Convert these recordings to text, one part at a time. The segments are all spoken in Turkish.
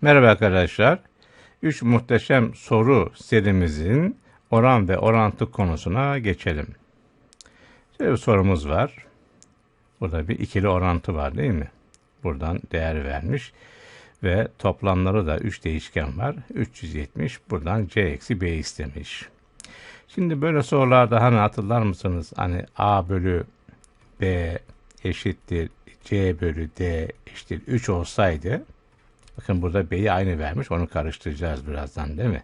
Merhaba arkadaşlar. 3 muhteşem soru serimizin oran ve orantı konusuna geçelim. Şöyle bir sorumuz var. Burada bir ikili orantı var değil mi? Buradan değer vermiş ve toplamları da 3 değişken var. 370 buradan c eksi b istemiş. Şimdi böyle sorularda hani hatırlar mısınız? Hani a bölü b eşittir c bölü d eşittir 3 olsaydı bakın burada b'yi aynı vermiş onu karıştıracağız birazdan değil mi?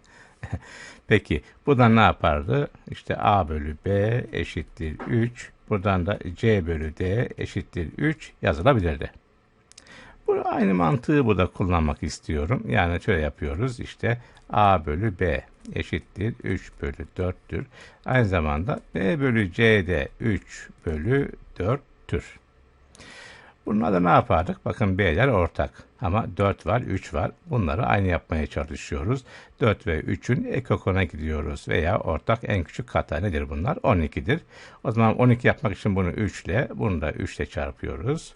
Peki buradan ne yapardı? İşte a bölü b eşittir 3 buradan da c bölü d eşittir 3 yazılabilirdi. Bu aynı mantığı burada kullanmak istiyorum. Yani şöyle yapıyoruz işte a bölü b eşittir 3 bölü 4'tür. Aynı zamanda b bölü c de 3 bölü 4'tür. Bunlarda ne yapardık? Bakın b'ler ortak ama 4 var 3 var. Bunları aynı yapmaya çalışıyoruz. 4 ve 3'ün ekokona gidiyoruz veya ortak en küçük kata nedir bunlar? 12'dir. O zaman 12 yapmak için bunu 3 ile bunu da 3 ile çarpıyoruz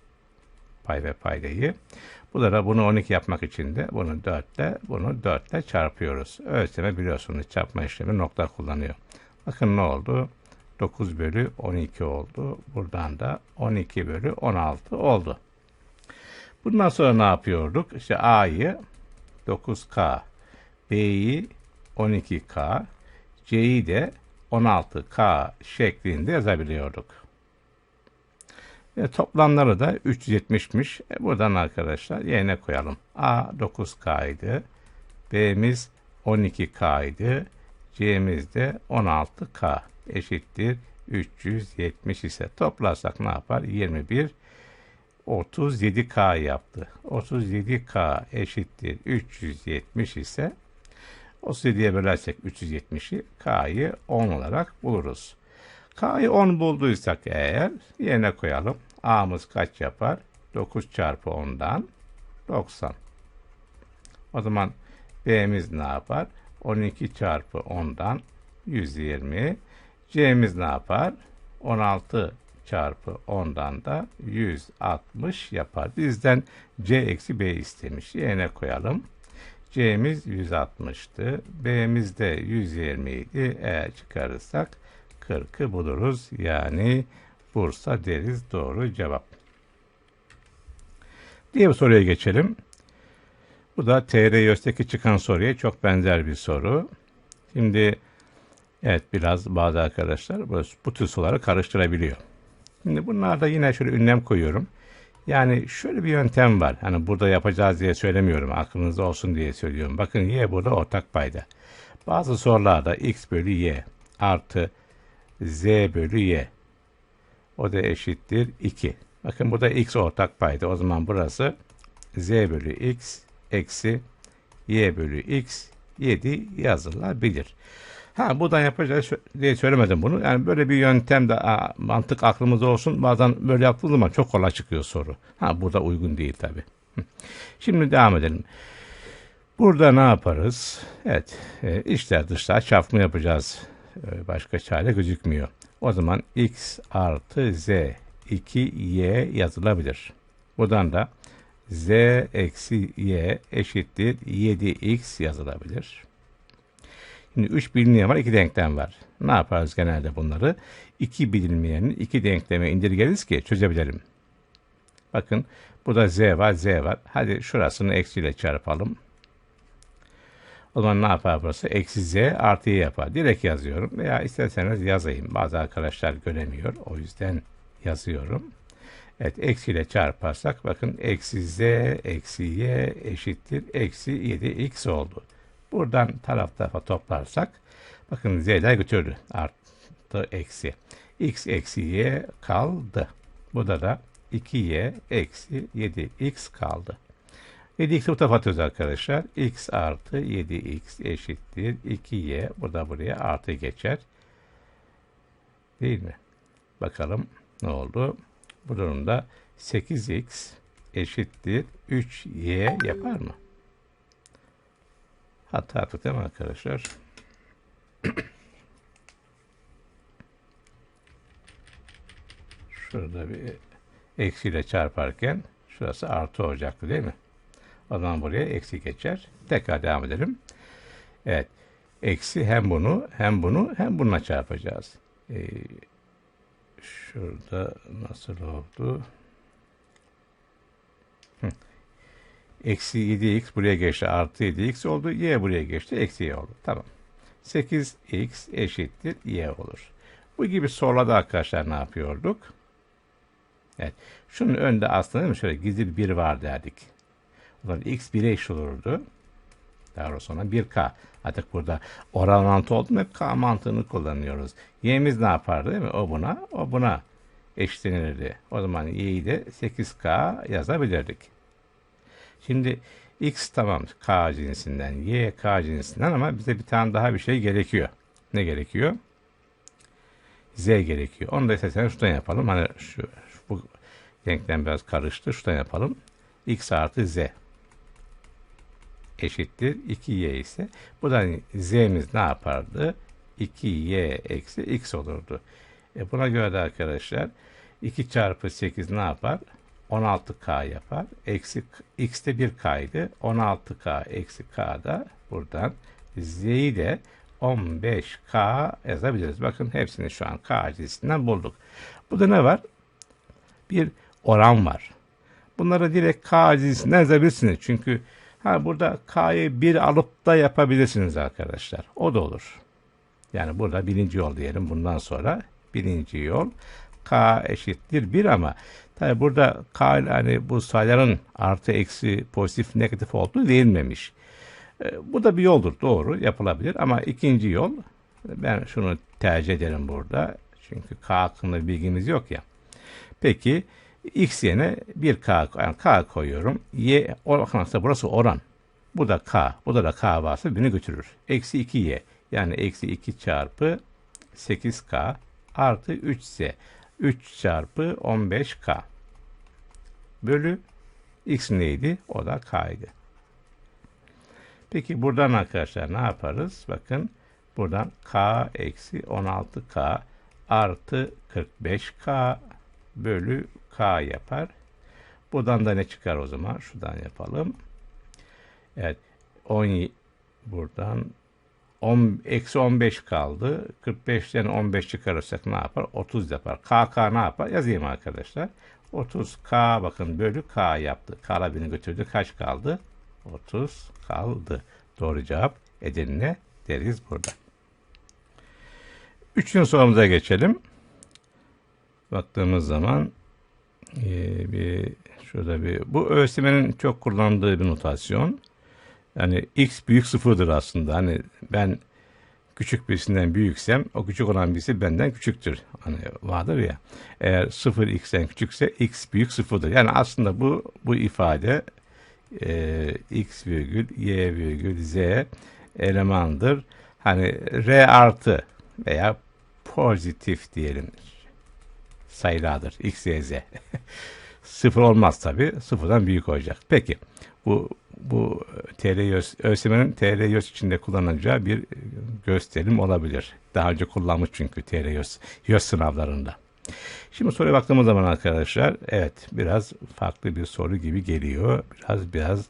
pay ve paydayı. Bunlara bunu 12 yapmak için de bunu 4 ile bunu 4 ile çarpıyoruz. Ölçeme biliyorsunuz çarpma işlemi nokta kullanıyor. Bakın ne oldu? 9 bölü 12 oldu. Buradan da 12 bölü 16 oldu. Bundan sonra ne yapıyorduk? İşte A'yı 9K, B'yi 12K, C'yi de 16K şeklinde yazabiliyorduk. E, toplamları da 370'miş. E, buradan arkadaşlar yerine koyalım. A 9K idi. B'miz 12K idi. C'miz de 16K eşittir 370 ise toplarsak ne yapar? 21 37K yaptı. 37K eşittir 370 ise 37'ye bölersek 370'i K'yı 10 olarak buluruz. K'yı 10 bulduysak eğer yerine koyalım. A'mız kaç yapar? 9 çarpı 10'dan 90. O zaman B'miz ne yapar? 12 çarpı 10'dan 120. C'miz ne yapar? 16 çarpı 10'dan da 160 yapar. Bizden C eksi B istemiş. Yerine koyalım. C'miz 160'tı. B'miz de 120 idi. Eğer çıkarırsak 40'ı buluruz. Yani Bursa deriz doğru cevap. Diğer bir soruya geçelim. Bu da TR YÖS'teki çıkan soruya çok benzer bir soru. Şimdi evet biraz bazı arkadaşlar bu, bu tür soruları karıştırabiliyor. Şimdi bunlarda yine şöyle ünlem koyuyorum. Yani şöyle bir yöntem var. Hani burada yapacağız diye söylemiyorum. Aklınızda olsun diye söylüyorum. Bakın y burada ortak payda. Bazı sorularda x bölü y artı z bölü y. O da eşittir 2. Bakın burada x ortak payda. O zaman burası z bölü x eksi y bölü x 7 yazılabilir. Ha buradan yapacağız diye söylemedim bunu. Yani böyle bir yöntem de a, mantık aklımızda olsun. Bazen böyle yaptığımız zaman çok kolay çıkıyor soru. Ha burada uygun değil tabi. Şimdi devam edelim. Burada ne yaparız? Evet, e, içler dışlar çarpma yapacağız. E, başka çare gözükmüyor. O zaman x artı z 2y yazılabilir. Buradan da z eksi y eşittir 7x yazılabilir. Şimdi 3 bilinmeyen var, 2 denklem var. Ne yaparız genelde bunları? 2 bilinmeyenin 2 denkleme indirgeriz ki çözebilelim. Bakın burada z var, z var. Hadi şurasını eksiyle çarpalım. O zaman ne yapar burası? Eksi z artı y yapar. Direkt yazıyorum. Veya isterseniz yazayım. Bazı arkadaşlar göremiyor. O yüzden yazıyorum. Evet eksiyle çarparsak bakın eksi z eksi y eşittir eksi 7x oldu. Buradan taraf tarafa toplarsak bakın z'ler götürdü. Artı eksi. x eksi y kaldı. Burada da 2y eksi 7x kaldı. 7x'i bu tarafa atıyoruz arkadaşlar. x artı 7x eşittir 2y. Burada buraya artı geçer. Değil mi? Bakalım ne oldu? Bu durumda 8x eşittir 3y yapar mı? Hata yaptık değil mi arkadaşlar? Şurada bir eksiyle çarparken şurası artı olacaktı değil mi? O zaman buraya eksi geçer. Tekrar devam edelim. Evet. Eksi hem bunu hem bunu hem bununla çarpacağız. Ee, şurada nasıl oldu? Hı. Eksi 7x buraya geçti. Artı 7x oldu. Y buraya geçti. Eksi y oldu. Tamam. 8x eşittir y olur. Bu gibi sorularda arkadaşlar ne yapıyorduk? Evet. Şunun önünde aslında değil mi? Şöyle gizli bir 1 var derdik. Zaman x 1'e eşit olurdu. Daha sonra 1k. Artık burada oran orantı oldu mu hep k mantığını kullanıyoruz. Y'miz ne yapardı değil mi? O buna, o buna eşitlenirdi. O zaman y'yi de 8k yazabilirdik. Şimdi x tamam k cinsinden, y k cinsinden ama bize bir tane daha bir şey gerekiyor. Ne gerekiyor? z gerekiyor. Onu da isterseniz şuradan yapalım. Hani şu, bu denklem biraz karıştı. Şuradan yapalım. x artı z eşittir 2y ise buradan z'miz ne yapardı? 2y eksi x olurdu. E buna göre de arkadaşlar 2 çarpı 8 ne yapar? 16k yapar. Eksi x de 1k'ydı. 16k eksi k da buradan z'yi de 15k yazabiliriz. Bakın hepsini şu an k cinsinden bulduk. Burada ne var? Bir oran var. Bunları direkt k cinsinden yazabilirsiniz. Çünkü Ha burada K'yı bir alıp da yapabilirsiniz arkadaşlar. O da olur. Yani burada birinci yol diyelim bundan sonra. Birinci yol K eşittir 1 ama tabi burada K hani bu sayıların artı eksi pozitif negatif olduğu verilmemiş. E, bu da bir yoldur doğru yapılabilir ama ikinci yol ben şunu tercih ederim burada. Çünkü K hakkında bilgimiz yok ya. Peki x yerine 1k yani k koyuyorum. Y oransa burası oran. Bu da k. Bu da da k varsa beni götürür. Eksi 2y. Yani eksi 2 çarpı 8k artı 3z. 3 çarpı 15k. Bölü x neydi? O da k'ydı. Peki buradan arkadaşlar ne yaparız? Bakın buradan k eksi 16k artı 45k bölü k yapar. Buradan da ne çıkar o zaman? Şuradan yapalım. Evet. 10 buradan 10, eksi 15 kaldı. 45'ten 15 çıkarırsak ne yapar? 30 yapar. KK ne yapar? Yazayım arkadaşlar. 30K bakın bölü K yaptı. K'la beni götürdü. Kaç kaldı? 30 kaldı. Doğru cevap Edirne deriz burada. Üçüncü sorumuza geçelim. Baktığımız zaman ee, bir şurada bir bu ÖSYM'nin çok kullandığı bir notasyon. Yani x büyük sıfırdır aslında. Hani ben küçük birisinden büyüksem o küçük olan birisi benden küçüktür. Hani vardır ya. Eğer sıfır x'ten küçükse x büyük sıfırdır. Yani aslında bu bu ifade e, x virgül y virgül z elemandır. Hani r artı veya pozitif diyelim sayılardır. X, Y, Z. Sıfır olmaz tabi. Sıfırdan büyük olacak. Peki bu bu TR ÖSYM'nin TR YÖS içinde kullanacağı bir gösterim olabilir. Daha önce kullanmış çünkü TR YÖS, YÖS sınavlarında. Şimdi soruya baktığımız zaman arkadaşlar evet biraz farklı bir soru gibi geliyor. Biraz biraz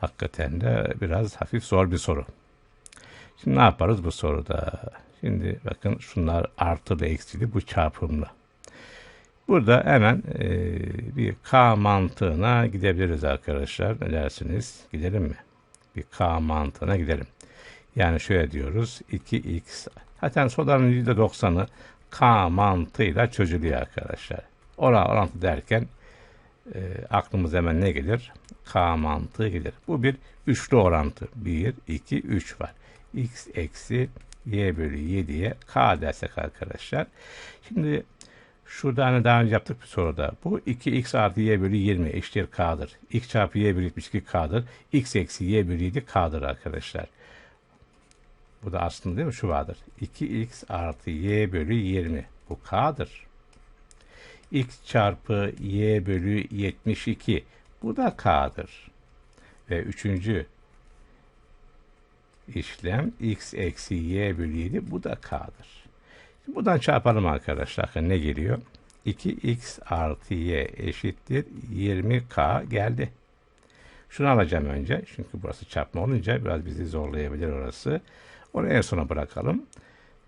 hakikaten de biraz hafif zor bir soru. Şimdi ne yaparız bu soruda? Şimdi bakın şunlar artılı eksili bu çarpımlı. Burada hemen e, bir K mantığına gidebiliriz arkadaşlar. Ne dersiniz? Gidelim mi? Bir K mantığına gidelim. Yani şöyle diyoruz. 2x. Zaten soruların %90'ı K mantığıyla çözülüyor arkadaşlar. Oran orantı derken e, aklımıza hemen ne gelir? K mantığı gelir. Bu bir üçlü orantı. 1, 2, 3 var. x eksi y bölü 7'ye k dersek arkadaşlar. Şimdi Şurada hani daha önce yaptık bir soruda. Bu 2x artı y bölü 20 eşittir k'dır. x çarpı y bölü 72 k'dır. x eksi y bölü 7 k'dır arkadaşlar. Bu da aslında değil mi? Şu vardır. 2x artı y bölü 20. Bu k'dır. x çarpı y bölü 72. Bu da k'dır. Ve üçüncü işlem x eksi y bölü 7. Bu da k'dır. Buradan çarpalım arkadaşlar. Ne geliyor? 2x artı y eşittir 20k geldi. Şunu alacağım önce. Çünkü burası çarpma olunca biraz bizi zorlayabilir orası. Onu en sona bırakalım.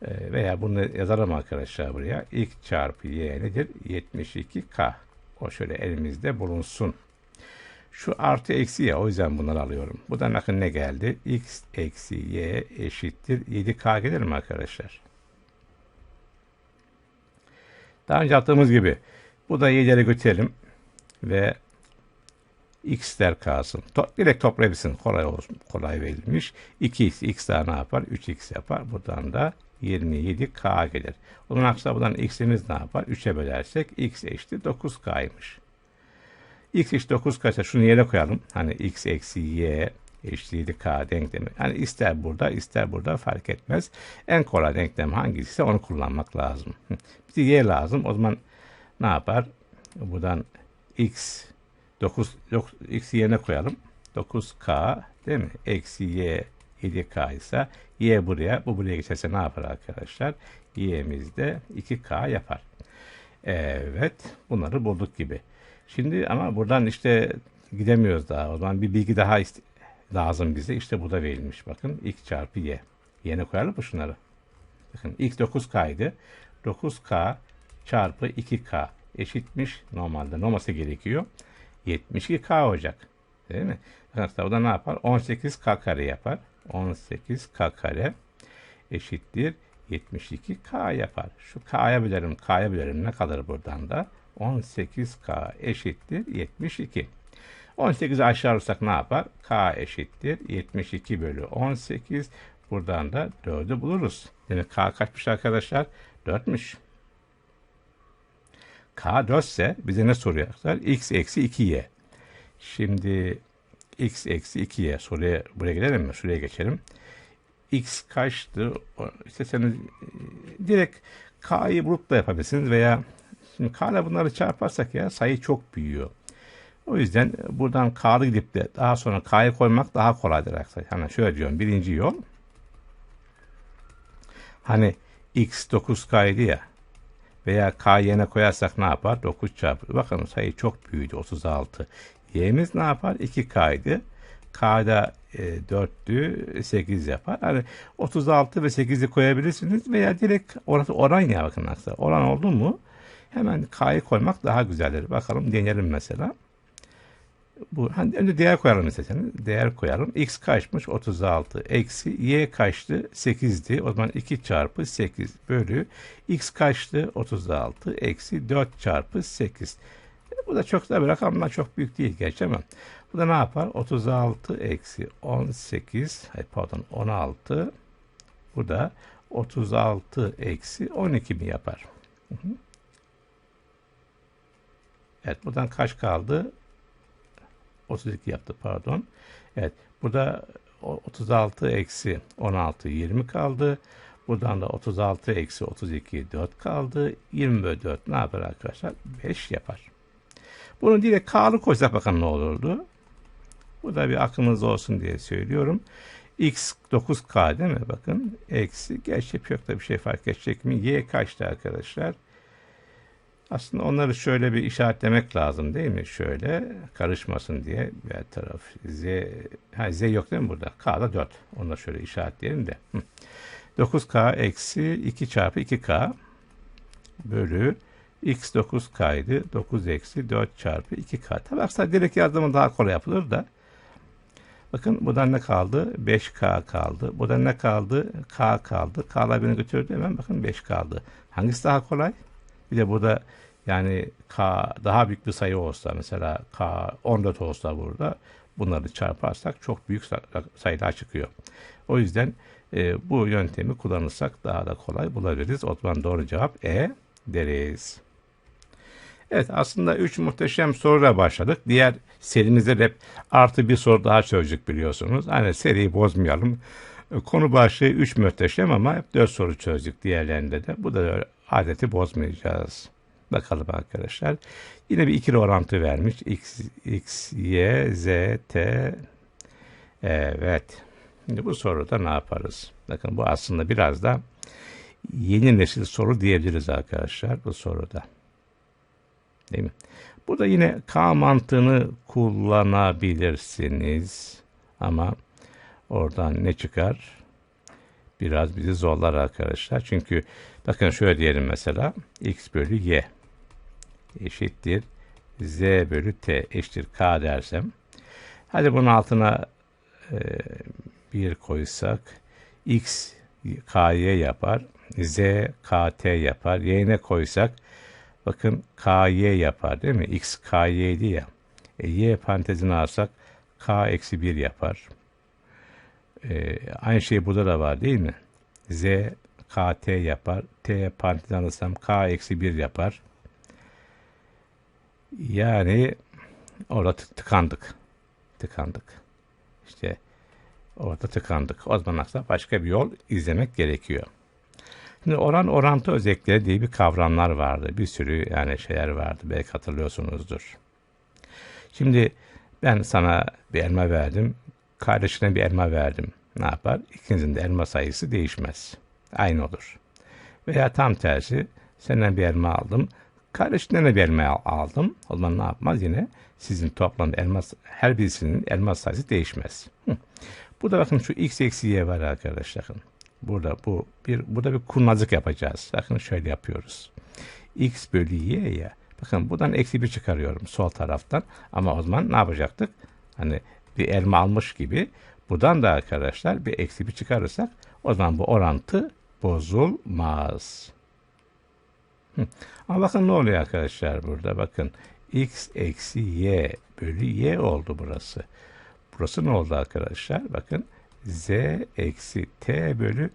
Ee, veya bunu yazalım arkadaşlar buraya. İlk çarpı y nedir? 72k. O şöyle elimizde bulunsun. Şu artı eksi ya o yüzden bunları alıyorum. Bu da bakın ne geldi? x eksi y eşittir 7k gelir mi arkadaşlar? Daha önce yaptığımız gibi. Bu da y'leri götürelim. Ve x'ler kalsın. To direkt toplayabilirsin. Kolay olsun. Kolay verilmiş. 2x, x daha ne yapar? 3x yapar. Buradan da 27k gelir. Onun aksine buradan x'imiz ne yapar? 3'e bölersek x eşittir 9k'ymış. x eşittir 9k ise şunu yere koyalım. Hani x eksi y eşittir 7k denklemi. Hani ister burada ister burada fark etmez. En kolay denklem hangisi onu kullanmak lazım. Bize y lazım. O zaman ne yapar? Buradan x 9, 9 x yerine koyalım. 9k değil mi? Eksi y 7k ise y buraya, bu buraya geçerse ne yapar arkadaşlar? y'miz de 2k yapar. Evet, bunları bulduk gibi. Şimdi ama buradan işte gidemiyoruz daha. O zaman bir bilgi daha lazım bize. İşte bu da verilmiş. Bakın x çarpı y. Y'ne koyalım mı şunları? Bakın x 9k idi. 9k çarpı 2k eşitmiş normalde. Olması gerekiyor? 72k olacak. Değil mi? Arkadaşlar o da ne yapar? 18k kare yapar. 18k kare eşittir 72k yapar. Şu k'ya bölerim, k'ya bölerim ne kalır buradan da? 18k eşittir 72. 18'i aşağı alırsak ne yapar? k eşittir 72 bölü 18. Buradan da 4'ü buluruz. Demek k kaçmış arkadaşlar? 4'müş. k 4 ise bize ne soruyorlar? x eksi 2y. Şimdi x eksi 2'ye soruya buraya gidelim mi? Şuraya geçelim. x kaçtı? İsterseniz e, direkt k'yı bulup da yapabilirsiniz veya şimdi k ile bunları çarparsak ya sayı çok büyüyor. O yüzden buradan k'lı gidip de daha sonra k'yı koymak daha kolaydır arkadaşlar. Hani şöyle diyorum birinci yol hani x 9k'ydı ya veya k yerine koyarsak ne yapar? 9 çarpı. Bakın sayı çok büyüdü 36. Y'miz ne yapar? 2K'ydı. K'da e, 4'tü 8 yapar. Hani 36 ve 8'i koyabilirsiniz veya direkt orası oran ya bakın aslında. Oran oldu mu hemen K'yı koymak daha güzeldir. Bakalım deneyelim mesela. Bu hani önce değer koyalım isterseniz. Değer koyalım. X kaçmış? 36. Eksi Y kaçtı? 8'di. O zaman 2 çarpı 8 bölü X kaçtı? 36. Eksi 4 çarpı 8. Bu da çok da bir rakamlar çok büyük değil gerçi ama bu da ne yapar? 36 eksi 18 pardon 16 bu da 36 eksi 12 mi yapar? Hı hı. Evet buradan kaç kaldı? 32 yaptı pardon. Evet burada 36 eksi 16 20 kaldı. Buradan da 36 eksi 32 4 kaldı. 20 bölü 4 ne yapar arkadaşlar? 5 yapar. Bunu direkt K'lı koysak bakın ne olurdu? Bu da bir aklınızda olsun diye söylüyorum. X 9K değil mi? Bakın eksi. Gerçi çok da bir şey fark edecek mi? Y kaçtı arkadaşlar? Aslında onları şöyle bir işaretlemek lazım değil mi? Şöyle karışmasın diye bir taraf Z, ha, Z yok değil mi burada? K'da 4. Onu da şöyle işaretleyelim de. 9K eksi 2 çarpı 2K bölü x 9k'ydı. 9 eksi 4 çarpı 2k. Tabi aslında direkt yazdığımı daha kolay yapılır da. Bakın buradan ne kaldı? 5k kaldı. Buradan ne kaldı? k kaldı. k'lar beni götürdü. Hemen bakın 5 kaldı. Hangisi daha kolay? Bir de burada yani k daha büyük bir sayı olsa mesela k 14 olsa burada bunları çarparsak çok büyük sayılar çıkıyor. O yüzden e, bu yöntemi kullanırsak daha da kolay bulabiliriz. O zaman doğru cevap E deriz. Evet aslında 3 muhteşem soruyla başladık. Diğer serimizde hep artı bir soru daha çözdük biliyorsunuz. Hani seriyi bozmayalım. Konu başlığı 3 muhteşem ama hep 4 soru çözdük diğerlerinde de. Bu da adeti bozmayacağız. Bakalım arkadaşlar. Yine bir ikili orantı vermiş. X, X, Y, Z, T. Evet. Şimdi bu soruda ne yaparız? Bakın bu aslında biraz da yeni nesil soru diyebiliriz arkadaşlar bu soruda. Değil mi? Burada yine K mantığını kullanabilirsiniz. Ama oradan ne çıkar? Biraz bizi zorlar arkadaşlar. Çünkü bakın şöyle diyelim mesela. X bölü Y eşittir. Z bölü T eşittir K dersem. Hadi bunun altına e, 1 koysak. X KY yapar. Z KT yapar. Y'ne koysak bakın KY yapar değil mi? X KY'di ya. E, y parantezini alsak K eksi 1 yapar. E, aynı şey burada da var değil mi? Z KT yapar. T parantezini alırsam K eksi 1 yapar. Yani orada tıkandık. Tıkandık. İşte orada tıkandık. O zaman aslında başka bir yol izlemek gerekiyor. Şimdi oran orantı özellikleri diye bir kavramlar vardı. Bir sürü yani şeyler vardı. Belki hatırlıyorsunuzdur. Şimdi ben sana bir elma verdim. Kardeşine bir elma verdim. Ne yapar? İkinizin de elma sayısı değişmez. Aynı olur. Veya tam tersi senden bir elma aldım. Kardeşinden de bir elma aldım. O zaman ne yapmaz? Yine sizin toplam elma, her birisinin elma sayısı değişmez. Hı. Burada bakın şu x eksi y var arkadaşlar. Burada bu bir burada bir kurnazlık yapacağız. Bakın şöyle yapıyoruz. x bölü y ya. Bakın buradan eksi bir çıkarıyorum sol taraftan. Ama o zaman ne yapacaktık? Hani bir elma almış gibi buradan da arkadaşlar bir eksi bir çıkarırsak o zaman bu orantı bozulmaz. Ama bakın ne oluyor arkadaşlar burada bakın x eksi y bölü y oldu burası. Burası ne oldu arkadaşlar? Bakın z eksi t bölü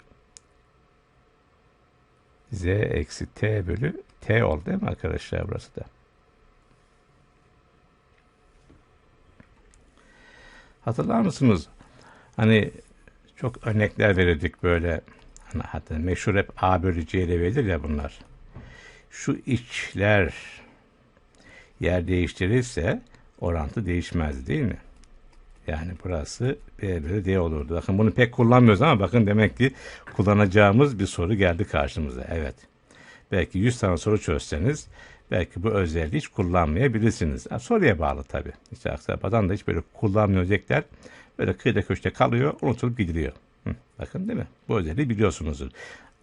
z eksi t bölü t oldu değil mi arkadaşlar burası da? Hatırlar mısınız? Hani çok örnekler verirdik böyle. Hani hatta meşhur hep A bölü C verilir ya bunlar. Şu içler yer değiştirirse orantı değişmez değil mi? Yani burası B bölü D olurdu. Bakın bunu pek kullanmıyoruz ama bakın demek ki kullanacağımız bir soru geldi karşımıza. Evet. Belki 100 tane soru çözseniz belki bu özelliği hiç kullanmayabilirsiniz. Yani soruya bağlı tabii. İşte Aksaray'dan da hiç böyle kullanmayacaklar. Böyle kıyıda köşte kalıyor, unutulup gidiliyor. Bakın değil mi? Bu özelliği biliyorsunuzdur.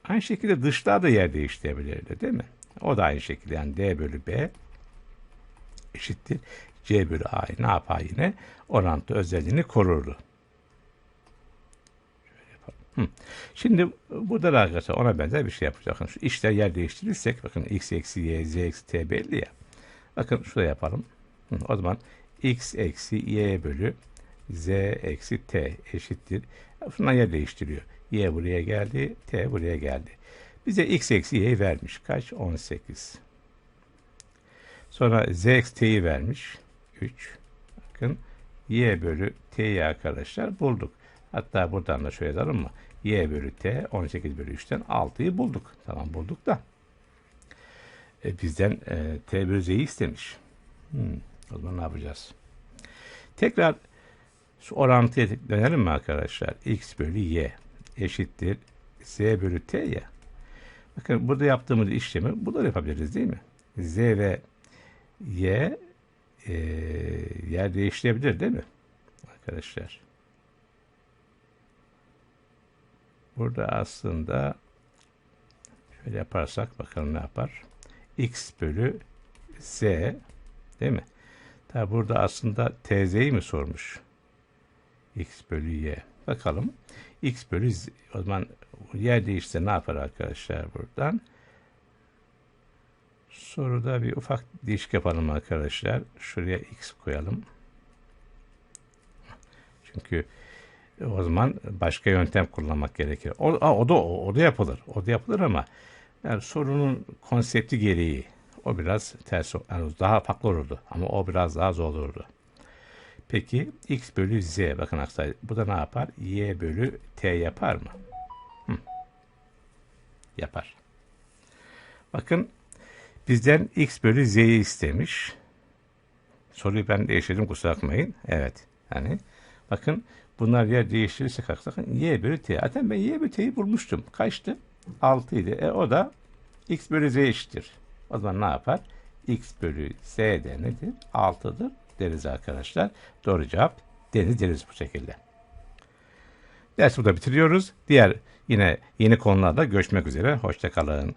Aynı şekilde dışlar da yer değiştirebilirdi değil mi? O da aynı şekilde yani D bölü B eşittir C bölü A ne yapar yine? Orantı özelliğini korurdu. Şimdi burada da arkadaşlar ona benzer bir şey yapacağız. Bakın şu işler yer değiştirirsek bakın x eksi y, z eksi t belli ya. Bakın şurada yapalım. O zaman x eksi y bölü z eksi t eşittir. Şundan yer değiştiriyor. y buraya geldi, t buraya geldi. Bize x eksi y'yi vermiş. Kaç? 18. Sonra z eksi t'yi vermiş. 3. Bakın y bölü t'yi arkadaşlar bulduk. Hatta buradan da şöyle yazalım mı? y bölü t 18 bölü 3'ten 6'yı bulduk. Tamam bulduk da. E, bizden e, t bölü z'yi istemiş. Hmm, o zaman ne yapacağız? Tekrar şu orantıya dönelim mi arkadaşlar? x bölü y eşittir z bölü t ya. Bakın burada yaptığımız işlemi burada yapabiliriz değil mi? z ve y e, yer değiştirebilir değil mi? Arkadaşlar. Burada aslında şöyle yaparsak bakalım ne yapar. x bölü z değil mi? Tabi burada aslında tz'yi mi sormuş? X bölü y. Bakalım. x bölü z. O zaman yer değişse ne yapar arkadaşlar buradan? Soruda bir ufak değişik yapalım arkadaşlar. Şuraya x koyalım. Çünkü o zaman başka yöntem kullanmak gerekir. O, o da o, o da yapılır. O da yapılır ama yani sorunun konsepti gereği o biraz ters yani daha farklı olurdu ama o biraz daha zor olurdu. Peki x bölü z bakın arkadaşlar bu da ne yapar? y bölü t yapar mı? Hı. Yapar. Bakın bizden x bölü z'yi istemiş. Soruyu ben değiştirdim kusura bakmayın. Evet. Yani bakın Bunlar yer değiştirirse kalksak y bölü t. Zaten ben y bölü t'yi bulmuştum. Kaçtı? 6 idi. E o da x bölü z eşittir. O zaman ne yapar? x bölü z de nedir? 6'dır deriz arkadaşlar. Doğru cevap deniz deriz bu şekilde. Dersi burada bitiriyoruz. Diğer yine yeni konularda görüşmek üzere. Hoşçakalın.